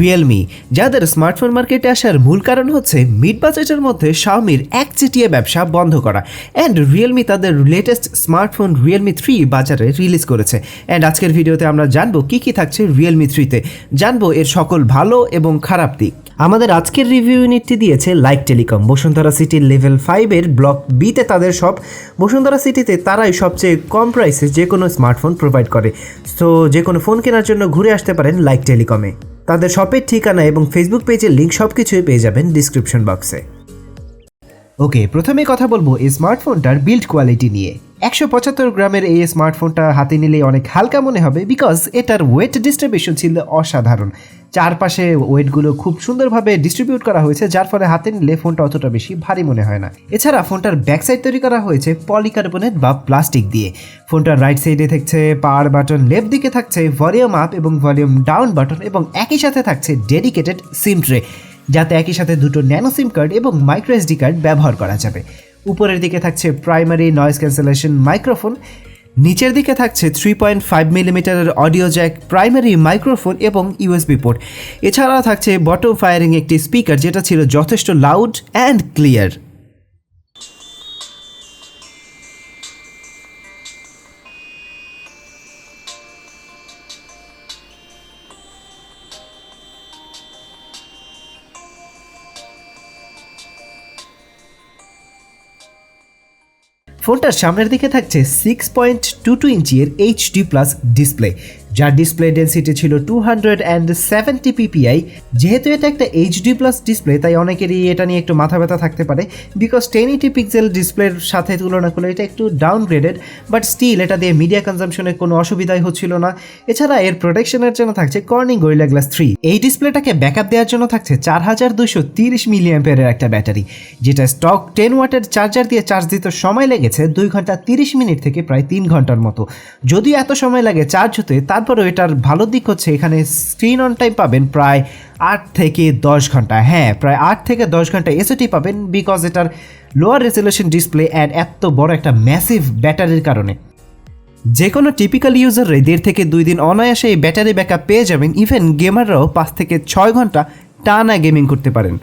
Realme যাদের smartphone মার্কেটে আসার মূল কারণ হচ্ছে মিড বাজেটের মধ্যে শাওমির একচেটিয়া ব্যবসা বন্ধ করা। অ্যান্ড রিয়েলমি তাদের লেটেস্ট স্মার্টফোন রিয়েলমি থ্রি বাজারে রিলিজ করেছে। অ্যান্ড আজকের ভিডিওতে আমরা জানব কী কী থাকছে রিয়েলমি থ্রিতে জানব এর সকল ভালো এবং খারাপ দিক। আমাদের আজকের রিভিউ ইউনিটটি দিয়েছে লাইক টেলিকম বসুন্ধরা সিটির লেভেল ফাইভের ব্লক বিতে তাদের সব। বসুন্ধরা সিটিতে তারাই সবচেয়ে কম প্রাইসে যে কোনো স্মার্টফোন প্রোভাইড করে। সো যে কোনো ফোন কেনার জন্য ঘুরে আসতে পারেন লাইক টেলিকমে তাদের শপের ঠিকানা এবং ফেসবুক পেজের লিঙ্ক সব কিছুই পেয়ে যাবেন ডিসক্রিপশন বক্সে ওকে প্রথমে কথা বলব এই স্মার্টফোনটার বিল্ড কোয়ালিটি নিয়ে। একশো পঁচাত্তর গ্রামের এই স্মার্টফোনটা হাতে নিলে অনেক হালকা মনে হবে বিকজ এটার ওয়েট ডিস্ট্রিবিউশন ছিল অসাধারণ। চারপাশে ওয়েটগুলো খুব সুন্দরভাবে ডিস্ট্রিবিউট করা হয়েছে, যার ফলে হাতে নিলে ফোনটা অতটা বেশি ভারী মনে হয় না। এছাড়া ফোনটার ব্যাক সাইড তৈরি করা হয়েছে পলিকার্বনেট বা প্লাস্টিক দিয়ে। ফোনটার রাইট সাইডে থাকছে পাওয়ার বাটন লেফট দিকে থাকছে ভলিউম আপ এবং ভলিউম ডাউন বাটন এবং একই সাথে থাকছে ডেডিকেটেড সিম ট্রে যাতে একই সাথে দুটো ন্যানো সিম কার্ড এবং মাইক্রো এসডি কার্ড ব্যবহার করা যাবে। উপরের দিকে থাকছে প্রাইমারি নয়েজ ক্যান্সেলেশন মাইক্রোফোন নিচের দিকে থাকছে থ্রি পয়েন্ট ফাইভ মিলিমিটারের অডিও জ্যাক প্রাইমারি মাইক্রোফোন এবং ইউএসবি পোর্ট এছাড়াও থাকছে বটম ফায়ারিং একটি স্পিকার যেটা ছিল যথেষ্ট লাউড অ্যান্ড ক্লিয়ার ফোনটার সামনের দিকে থাকছে six point two two inch ইঞ্চির এইচডি প্লাস ডিসপ্লে যার ডিসপ্লে ডেন্সিটি ছিল two hundred and seventy PPI যেহেতু এটা একটা এইচডি প্লাস ডিসপ্লে তাই অনেকেরই এটা নিয়ে একটু মাথা ব্যথা থাকতে পারে। বিকজ টেন এইটি পিক্সেল ডিসপ্লের সাথে তুলনা করলে এটা একটু ডাউনগ্রেডেড বাট স্টিল এটা দিয়ে মিডিয়া কনজামশনের কোনো অসুবিধাই হচ্ছিল না। এছাড়া এর প্রোটেকশনের জন্য থাকছে কর্নিং গরিলা গ্লাস থ্রি এই ডিসপ্লেটাকে ব্যাকআপ দেওয়ার জন্য থাকছে চার হাজার দুশো তিরিশ মিলিয়াম্পেয়ারের একটা ব্যাটারি যেটা স্টক টেন ওয়াটের চার্জার দিয়ে চার্জ দিতে সময় লেগেছে দুই ঘণ্টা তিরিশ মিনিট থেকে প্রায় তিন ঘণ্টার মতো। যদি এত সময় লাগে চার্জ হতে তারপরেও এটার ভালো দিক হচ্ছে এখানে স্ক্রিন অন টাইম পাবেন প্রায় আট থেকে দশ ঘণ্টা। হ্যাঁ প্রায় আট থেকে দশ ঘণ্টা এসওটি পাবেন বিকজ এটার লোয়ার রেজলিউশন ডিসপ্লে অ্যান্ড এত বড় একটা ম্যাসিভ ব্যাটারির কারণে। যে কোনো টিপিক্যাল ইউজাররাই দেড় থেকে দুই দিন অনায়াসে এই ব্যাটারি ব্যাকআপ পেয়ে যাবেন। ইভেন গেমাররাও পাঁচ থেকে ছয় ঘণ্টা টানা গেমিং করতে পারেন।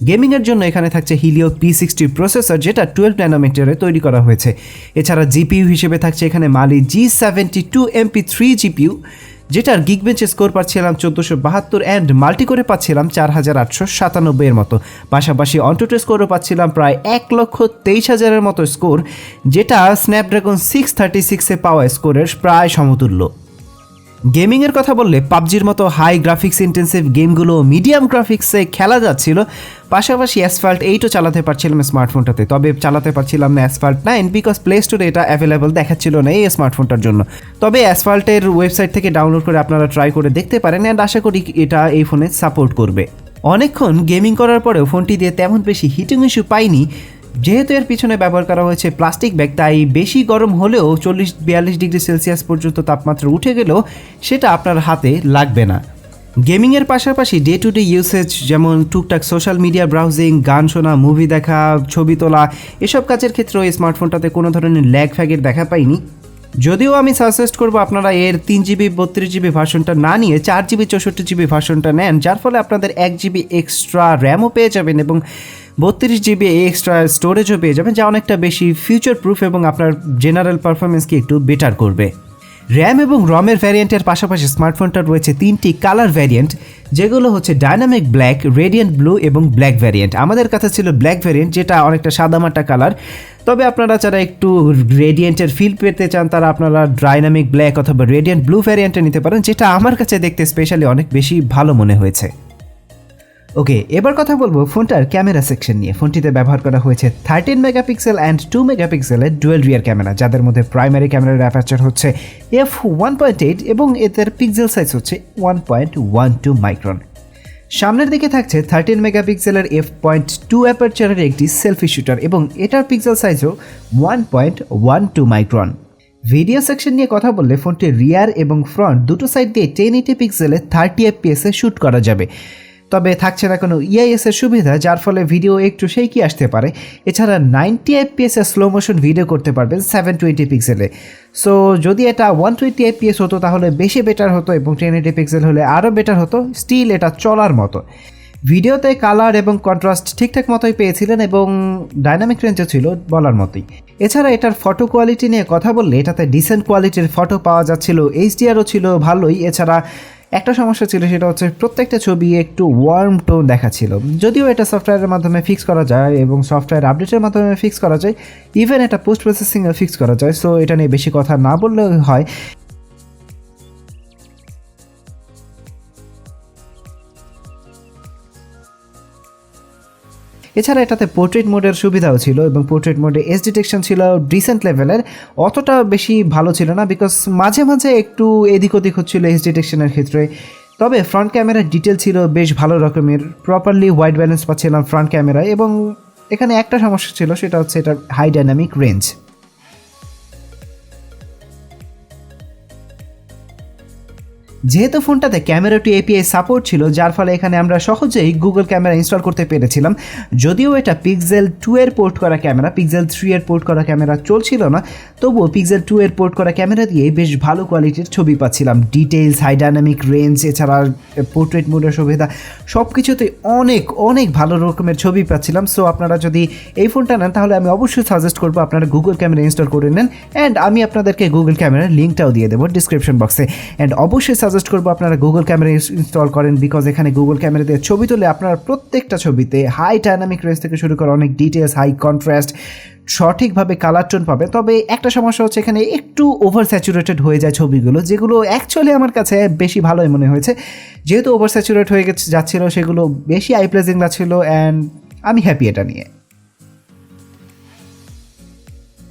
গেমিংয়ের জন্য এখানে থাকছে হিলিও পি সিক্সটি প্রসেসর যেটা টুয়েলভ ন্যানোমিটারে তৈরি করা হয়েছে। এছাড়া জিপিইউ হিসেবে থাকছে এখানে Mali G seventy two MP three GPU যেটার গিগ বেঞ্চে স্কোর পাচ্ছিলাম চোদ্দোশো বাহাত্তর অ্যান্ড মাল্টি করে পাচ্ছিলাম চার হাজার আটশো সাতানব্বইয়ের মতো। পাশাপাশি অন্টোটো স্কোরও পাচ্ছিলাম প্রায় এক লক্ষ তেইশ হাজারের মতো স্কোর যেটা স্ন্যাপড্রাগন সিক্স থার্টি সিক্সে পাওয়া স্কোরের প্রায় সমতুল্য। গেমিংয়ের কথা বললে পাবজির মতো হাই গ্রাফিক্স ইন্টেন্সিভ গেমগুলো মিডিয়াম গ্রাফিক্সে খেলা যাচ্ছিল। পাশাপাশি অ্যাসফাল্ট এইটও চালাতে পারছিলাম স্মার্টফোনটাতে তবে চালাতে পারছিলাম না অ্যাসফাল্ট নাইন বিকজ প্লে স্টোরে এটা অ্যাভেলেবল দেখাচ্ছিল না এই স্মার্টফোনটার জন্য। তবে অ্যাসফাল্টের ওয়েবসাইট থেকে ডাউনলোড করে আপনারা ট্রাই করে দেখতে পারেন অ্যান্ড আশা করি এটা এই ফোনে সাপোর্ট করবে। অনেকক্ষণ গেমিং করার পরেও ফোনটি দিয়ে তেমন বেশি হিটিং ইস্যু পাইনি। যেহেতু এর পিছনে ব্যবহার করা হয়েছে প্লাস্টিক ব্যাগ, তাই বেশি গরম হলেও চল্লিশ বিয়াল্লিশ ডিগ্রি সেলসিয়াস পর্যন্ত তাপমাত্রা উঠে গেলেও সেটা আপনার হাতে লাগবে না। গেমিংয়ের পাশাপাশি ডে টু ডে ইউসেজ যেমন টুকটাক সোশ্যাল মিডিয়া ব্রাউজিং গান শোনা মুভি দেখা, ছবি তোলা, এসব কাজের ক্ষেত্রেও এই স্মার্টফোনটাতে কোনো ধরনের ল্যাগ ফ্যাগের দেখা পাইনি। যদিও আমি সাজেস্ট করব আপনারা এর তিন জিবি বত্রিশ জিবি ভার্সনটা না নিয়ে চার জিবি চৌষট্টি জিবি ভার্সনটা নেন, যার ফলে আপনাদের এক জিবি এক্সট্রা র্যামও পেয়ে যাবেন এবং বত্রিশ জিবি এক্সট্রা স্টোরেজও পেয়ে যাবেন, যা অনেকটা বেশি ফিউচার প্রুফ এবং আপনার জেনারেল পারফরমেন্সকে একটু বেটার করবে। র্যাম এবং রমের ভ্যারিয়েন্টের পাশাপাশি স্মার্টফোনটার রয়েছে তিনটি কালার ভ্যারিয়েন্ট যেগুলো হচ্ছে ডাইনামিক ব্ল্যাক রেডিয়েন্ট ব্লু এবং ব্ল্যাক ভ্যারিয়েন্ট আমাদের কাছে ছিল ব্ল্যাক ভ্যারিয়েন্ট যেটা অনেকটা সাদামাটা কালার তবে আপনারা যারা একটু রেডিয়েন্টের ফিল পেতে চান, তারা আপনারা ডাইনামিক ব্ল্যাক অথবা রেডিয়েন্ট ব্লু ভ্যারিয়েন্টে নিতে পারেন, যেটা আমার কাছে দেখতে স্পেশালি অনেক বেশি ভালো মনে হয়েছে। ওকে, এবার কথা বলব ফোনটার ক্যামেরা সেকশন নিয়ে। ফোনটিতে ব্যবহার করা হয়েছে থার্টিন মেগাপিক্সেল অ্যান্ড টু মেগাপিক্সেলের ডুয়েল রিয়ার ক্যামেরা যাদের মধ্যে প্রাইমারি ক্যামেরার অ্যাপারচার হচ্ছে এফ ওয়ান পয়েন্ট এইট এবং এদের পিক্সেল সাইজ হচ্ছে one point one two micron সামনের দিকে থাকছে থার্টিন মেগাপিক্সেলের এফ পয়েন্ট টু অ্যাপারচারের একটি সেলফি শুটার এবং এটার পিক্সেল সাইজও one point one two micron video section নিয়ে কথা বললে ফোনটি রিয়ার এবং ফ্রন্ট দুটো সাইড দিয়ে টেন এইটি পিক্সেলে থার্টি এফপিএসে শ্যুট করা যাবে। তবে থাকছে না কোনো ইআইএস এর সুবিধা, যার ফলে ভিডিও একটু সেই আসতে পারে। এছাড়া ninety FPS slow motion video করতে পারবেন সেভেন টোয়েন্টি পিক্সেলে সো যদি এটা ওয়ান টোয়েন্টি এফপিএস হতো, তাহলে বেশি বেটার হতো এবং টেন এইটি পিক্সেল হলে আরও বেটার হতো। স্টিল এটা চলার মতো। ভিডিওতে কালার এবং কন্ট্রাস্ট ঠিকঠাক মতোই পেয়েছিলেন এবং ডাইনামিক রেঞ্জও ছিল বলার মতোই। এছাড়া এটার ফটো কোয়ালিটি নিয়ে কথা বললে, এটাতে ডিসেন্ট কোয়ালিটির ফটো পাওয়া যাচ্ছিল এইচডিআরও ছিল ভালোই। এছাড়া একটা সমস্যা ছিল সেটা হচ্ছে প্রত্যেকটা ছবি একটু ওয়ার্ম টোন দেখাচ্ছিল। যদিও এটা সফটওয়্যারের মাধ্যমে ফিক্স করা যায় এবং সফটওয়্যার আপডেটের মাধ্যমে ফিক্স করা যায় ইভেন এটা পোস্ট প্রসেসিংয়ে ফিক্স করা যায় সো এটা নিয়ে বেশি কথা না বললেও হয়। এছাড়া এটাতে পোর্ট্রেট মোডের সুবিধাও ছিল এবং পোর্ট্রেট মোডে এস ডিটেকশন ছিল ডিসেন্ট লেভেলের অতটা বেশি ভালো ছিল না বিকজ মাঝে মাঝে একটু এদিক ওদিক হচ্ছিল এস ডিটেকশনের ক্ষেত্রে। তবে ফ্রন্ট ক্যামেরার ডিটেল ছিল বেশ ভালো রকমের। প্রপারলি হোয়াইট ব্যালেন্স পাচ্ছিলাম ফ্রন্ট ক্যামেরায় এবং এখানে একটা সমস্যা ছিল, সেটা হচ্ছে এটার হাই ডাইনামিক রেঞ্জ যেহেতু ফোনটাতে ক্যামেরা টু এপিআই সাপোর্ট ছিল, যার ফলে এখানে আমরা সহজেই গুগল ক্যামেরা ইনস্টল করতে পেরেছিলাম। যদিও এটা পিক্সেল টু এর পোর্ট করা ক্যামেরা পিক্সেল থ্রি এর পোর্ট করা ক্যামেরা চলছিল না, তবুও পিক্সেল টু এর পোর্ট করা ক্যামেরা দিয়ে বেশ ভালো কোয়ালিটির ছবি পাচ্ছিলাম। ডিটেলস হাই ডাইনামিক রেঞ্জ এছাড়া পোর্ট্রেট মোডের সুবিধা সব কিছুতেই অনেক অনেক ভালো রকমের ছবি পাচ্ছিলাম। সো আপনারা যদি এই ফোনটা নেন, তাহলে আমি অবশ্যই সাজেস্ট করব আপনারা গুগল ক্যামেরা ইনস্টল করে নেন। অ্যান্ড আমি আপনাদেরকে গুগল ক্যামেরার লিঙ্কটাও দিয়ে দেবো ডিসক্রিপশন বক্সে অ্যান্ড অবশ্যই সাজেস্ট করব আপনারা গুগল ক্যামেরা ইনস্টল করেন বিকজ এখানে গুগল ক্যামেরা দিয়ে ছবি তুলে আপনারা প্রত্যেকটা ছবিতে হাই ডাইনামিক রেঞ্জ থেকে শুরু করে অনেক ডিটেলস হাই কন্ট্রাস্ট সঠিকভাবে কালার টোন পাবে। তবে একটা সমস্যা হচ্ছে এখানে একটু ওভার স্যাচুরেটেড হয়ে যায় ছবিগুলো, যেগুলো অ্যাকচুয়ালি আমার কাছে বেশি ভালোই মনে হয়েছে। যেহেতু ওভার স্যাচুরেট হয়ে গেছে, যাচ্ছিল, সেগুলো বেশি আই প্লেজিং লাগছিল অ্যান্ড আমি হ্যাপি এটা নিয়ে।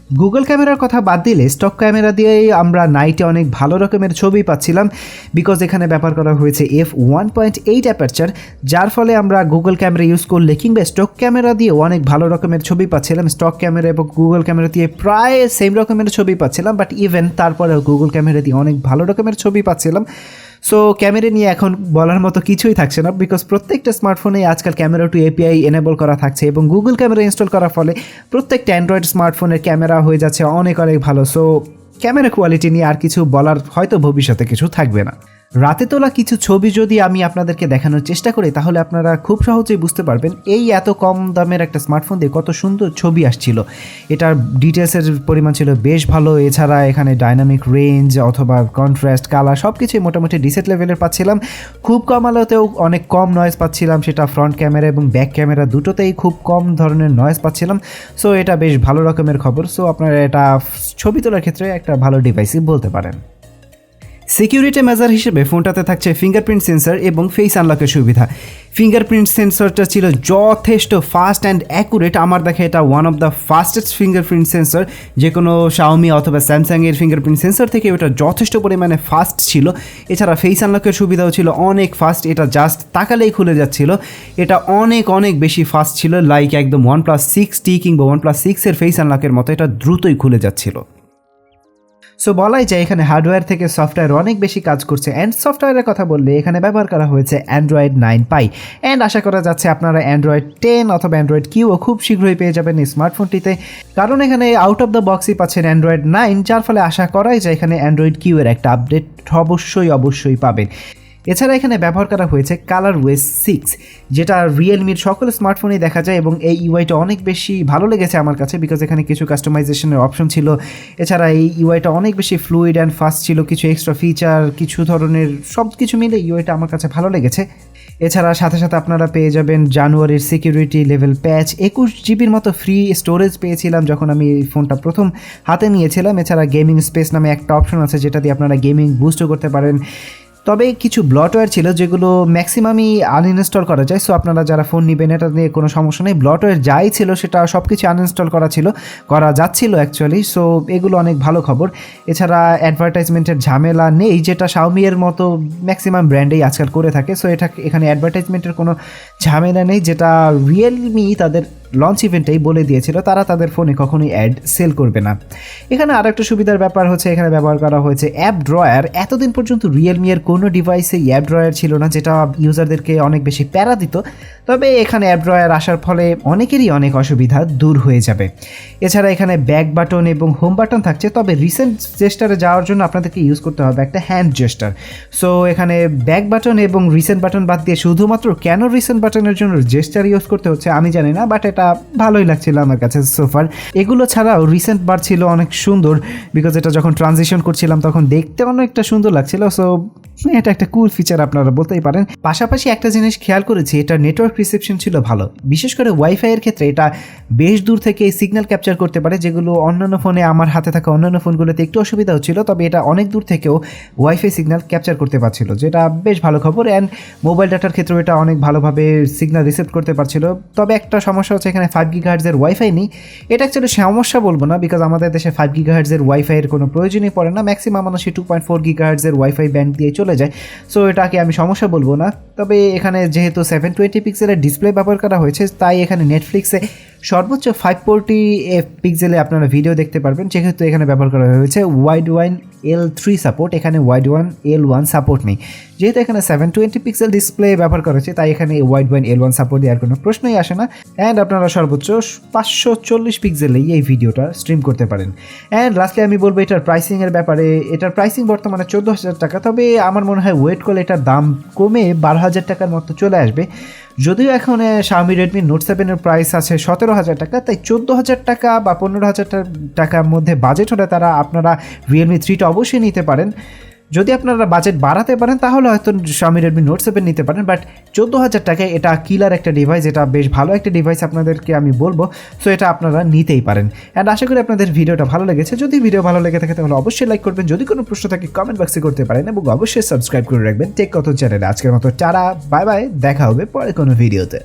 গুগল ক্যামেরার কথা বাদ দিলে স্টক ক্যামেরা দিয়েই আমরা নাইটে অনেক ভালো রকমের ছবি পাচ্ছিলাম বিকজ এখানে ব্যাপার করা হয়েছে F one point eight aperture যার ফলে আমরা গুগল ক্যামেরা ইউজ করলে কিংবা স্টক ক্যামেরা দিয়ে অনেক ভালো রকমের ছবি পাচ্ছিলাম। স্টক ক্যামেরা এবং গুগল ক্যামেরা দিয়ে প্রায় সেম রকমের ছবি পাচ্ছিলাম বাট ইভেন তারপরেও গুগল ক্যামেরা দিয়ে অনেক ভালো রকমের ছবি পাচ্ছিলাম। সো ক্যামেরা নিয়ে এখন বলার মতো কিছুই থাকছে না বিকজ প্রত্যেকটা স্মার্টফোনে আজকাল ক্যামেরা টু এপিআই এনেবল করা থাকছে এবং গুগল ক্যামেরা ইনস্টল করার ফলে প্রত্যেকটা অ্যান্ড্রয়েড স্মার্টফোনের ক্যামেরা হয়ে যাচ্ছে অনেক অনেক ভালো। সো ক্যামেরা কোয়ালিটি নিয়ে আর কিছু বলার হয়তো ভবিষ্যতে কিছু থাকবে না। রাতে তোলা কিছু ছবি যদি আমি আপনাদেরকে দেখানোর চেষ্টা করি, তাহলে আপনারা খুব সহজেই বুঝতে পারবেন এই এত কম দামের একটা স্মার্টফোন দিয়ে কত সুন্দর ছবি আসছিল। এটার ডিটেলসের পরিমাণ ছিল বেশ ভালো। এছাড়া এখানে ডাইনামিক রেঞ্জ অথবা কন্ট্রাস্ট কালার সব কিছুই মোটামুটি ডিসেট লেভেলের পাচ্ছিলাম। খুব কম আলোতেও অনেক কম নয়েজ পাচ্ছিলাম, সেটা ফ্রন্ট ক্যামেরা এবং ব্যাক ক্যামেরা দুটোতেই খুব কম ধরনের নয়েজ পাচ্ছিলাম। সো এটা বেশ ভালো রকমের খবর। সো আপনারা এটা ছবি তোলার ক্ষেত্রে একটা ভালো ডিভাইসই বলতে পারেন। সিকিউরিটি মেজার হিসেবে ফোনটাতে থাকছে ফিঙ্গারপ্রিন্ট সেন্সর এবং ফেস আনলকের সুবিধা। ফিঙ্গারপ্রিন্ট সেন্সরটা ছিল যথেষ্ট ফাস্ট অ্যান্ড অ্যাকুরেট। আমার দেখে এটা one of the fastest fingerprint sensor. যে কোনো শাওমি অথবা স্যামসাংয়ের ফিঙ্গারপ্রিন্ট সেন্সর থেকে ওটা যথেষ্ট পরিমাণে ফাস্ট ছিল। এছাড়া ফেস আনলকের সুবিধাও ছিল অনেক ফাস্ট। এটা জাস্ট তাকালেই খুলে যাচ্ছিল। এটা অনেক অনেক বেশি ফাস্ট ছিল। লাইক একদম ওয়ান প্লাস সিক্স টি কিংবা ওয়ান প্লাস সিক্সের ফেস আনলকের মতো এটা দ্রুতই খুলে যাচ্ছিল। সো বলাই যায় এখানে হার্ডওয়্যার থেকে সফটওয়্যার অনেক বেশি কাজ করছে অ্যান্ড সফটওয়্যারের কথা বললে এখানে ব্যবহার করা হয়েছে অ্যান্ড্রয়েড নাইন পাই অ্যান্ড আশা করা যাচ্ছে আপনারা অ্যান্ড্রয়েড টেন অথবা অ্যান্ড্রয়েড কিউও খুব শীঘ্রই পেয়ে যাবেন স্মার্টফোনটিতে কারণ এখানে আউট অফ দ্য বক্সই পাচ্ছেন অ্যান্ড্রয়েড নাইন যার ফলে আশা করাই যায় এখানে অ্যান্ড্রয়েড কিউ এর একটা আপডেট অবশ্যই অবশ্যই পাবেন। এছাড়া এখানে ব্যবহার করা হয়েছে কালার ওয়েস সিক্স যেটা রিয়েলমির সকল স্মার্টফোনেই দেখা যায় এবং এই ইউআইটা অনেক বেশি ভালো লেগেছে আমার কাছে বিকজ এখানে কিছু কাস্টমাইজেশনের অপশন ছিল। এছাড়া এই ইউআইটা অনেক বেশি ফ্লুইড অ্যান্ড ফাস্ট ছিল, কিছু এক্সট্রা ফিচার কিছু ধরনের সব কিছু মিলে ইউআইটা আমার কাছে ভালো লেগেছে। এছাড়া সাথে সাথে আপনারা পেয়ে যাবেন জানুয়ারির সিকিউরিটি লেভেল প্যাচ একুশ জিবির মতো ফ্রি স্টোরেজ পেয়েছিলাম যখন আমি এই ফোনটা প্রথম হাতে নিয়েছিলাম। এছাড়া গেমিং স্পেস নামে একটা অপশন আছে যেটা দিয়ে আপনারা গেমিং বুস্টও করতে পারেন। তবে কিছু ব্লটওয়্যার ছিল যেগুলো ম্যাক্সিমামই আনইনস্টল করা যায়। সো আপনারা যারা ফোন নেবেন, এটা নিয়ে কোনো সমস্যা নেই। ব্লটওয়্যার যাই ছিল, সেটা সব কিছু আনইনস্টল করা ছিল, করা যাচ্ছিল অ্যাকচুয়ালি সো এগুলো অনেক ভালো খবর। এছাড়া অ্যাডভার্টাইজমেন্টের ঝামেলা নেই, যেটা শাওমিয়ের মতো ম্যাক্সিমাম ব্র্যান্ডেই আজকাল করে থাকে। সো এটা এখানে অ্যাডভার্টাইজমেন্টের কোনো ঝামেলা নেই, যেটা রিয়েলমি তাদের লঞ্চ ইভেন্টেই বলে দিয়েছিল, তারা তাদের ফোনে কখনোই অ্যাড সেল করবে না। এখানে আর একটা সুবিধার ব্যাপার হচ্ছে, এখানে ব্যবহার করা হয়েছে অ্যাপ ড্রয়ার এতদিন পর্যন্ত রিয়েলমি এর কোনো ডিভাইসে অ্যাপ ড্রয়ার ছিল না, যেটা ইউজারদেরকে অনেক বেশি প্যারা দিত। তবে এখানে অ্যাপ ড্রয়ার আসার ফলে অনেকেরই অনেক অসুবিধা দূর হয়ে যাবে। এছাড়া এখানে ব্যাক বাটন এবং হোম বাটন থাকছে, তবে রিসেন্ট জেস্টারে যাওয়ার জন্য আপনাদেরকে ইউজ করতে হবে একটা হ্যান্ড জেস্টার সো এখানে ব্যাক বাটন এবং রিসেন্ট বাটন বাদ দিয়ে শুধুমাত্র কেন রিসেন্ট বাটনের জন্য জেস্টার ইউজ করতে হচ্ছে আমি জানি না বাট এটা ভালোই লাগছিল আমার কাছে সোফার এগুলো ছাড়াও রিসেন্ট বার ছিল অনেক সুন্দর বিকজ এটা যখন ট্রানজিশন করছিলাম তখন দেখতে অনেকটা সুন্দর লাগছিল সো এটা একটা কুল ফিচার আপনারা বলতেই পারেন। পাশাপাশি একটা জিনিস খেয়াল করেছি, এটা নেটওয়ার্ক রিসেপশন ছিল ভালো। বিশেষ করে ওয়াইফাই এর ক্ষেত্রে এটা বেশ দূর থেকে সিগন্যাল ক্যাপচার করতে পারে, যেগুলো অন্যান্য ফোনে আমার হাতে থাকা অন্যান্য ফোনগুলোতে একটু অসুবিধা হচ্ছিল তবে এটা অনেক দূর থেকেও ওয়াইফাই সিগন্যাল ক্যাপচার করতে পারছিল, যেটা বেশ ভালো খবর। অ্যান্ড মোবাইল ডাটার ক্ষেত্রেও এটা অনেক ভালোভাবে সিগন্যাল রিসিভ করতে পারছিল। তবে একটা সমস্যা হচ্ছে এখানে ফাইভ গি গার্ডসের ওয়াইফাই নেই। এটা অ্যাকচুয়ালি সমস্যা বলব না বিকজ আমাদের দেশে ফাইভ গি গার্ডসের ওয়াইফাইয়ের কোনো প্রয়োজনই পড়ে না। ম্যাক্সিমাম মানুষই টু পয়েন্ট ফোর গি গার্ডসের ওয়াইফাই ব্যান্ড দিয়ে চলে যায়। সো এটাকে আমি সমস্যা বলব না। তবে এখানে যেহেতু সেভেন টোয়েন্টি পিক্সেলের ডিসপ্লে ব্যবহার করা হয়েছে, তাই এখানে নেটফ্লিক্সে সর্বোচ্চ ফাইভ ফোরটি এফ পিক্সেলে আপনারা ভিডিও দেখতে পারবেন, যেহেতু এখানে ব্যবহার করা হয়েছে wide one L three support এখানে wide one L one support নেই। যেহেতু এখানে সেভেন টোয়েন্টি পিক্সেল ডিসপ্লে ব্যবহার করা হয়েছে, তাই এখানে wide one L one support দেওয়ার কোনো প্রশ্নই আসে না। অ্যান্ড আপনারা সর্বোচ্চ পাঁচশো চল্লিশ পিক্সেলেই এই ভিডিওটা স্ট্রিম করতে পারেন। অ্যান্ড লাস্টলি আমি বলব এটার প্রাইসিংয়ের ব্যাপারে। এটার প্রাইসিং বর্তমানে চোদ্দ হাজার টাকা, তবে আমার মনে হয় ওয়েট করলে এটার দাম কমে বারো হাজার টাকার মতো চলে আসবে। যদিও এখন শাওমি রেডমি নোট সেভেনের প্রাইস আছে সতেরো হাজার টাকা, তাই চোদ্দ হাজার টাকা বা পনেরো হাজার টাকার মধ্যে বাজেট হলে তারা আপনারা রিয়েলমি থ্রিটা অবশ্যই নিতে পারেন। যদি আপনারা বাজেট বাড়াতে পারেন, তাহলে হয়তো স্বামী রেডমি নোট সেভেন নিতে পারেন বাট চোদ্দ হাজার টাকায় এটা কিলার একটা ডিভাইস এটা বেশ ভালো একটা ডিভাইস আপনাদেরকে আমি বলব। সো এটা আপনারা নিতেই পারেন। অ্যান্ড আশা করি আপনাদের ভিডিওটা ভালো লেগেছে। যদি ভিডিও ভালো লেগে থাকে, তাহলে অবশ্যই লাইক করবেন। যদি কোনো প্রশ্ন থাকে কমেন্ট বক্সে করতে পারেন এবং অবশ্যই সাবস্ক্রাইব করে রাখবেন। টেক কত চ্যানেলে আজকের মতো টারা বাই বাই দেখা হবে পরে কোনো ভিডিওতে।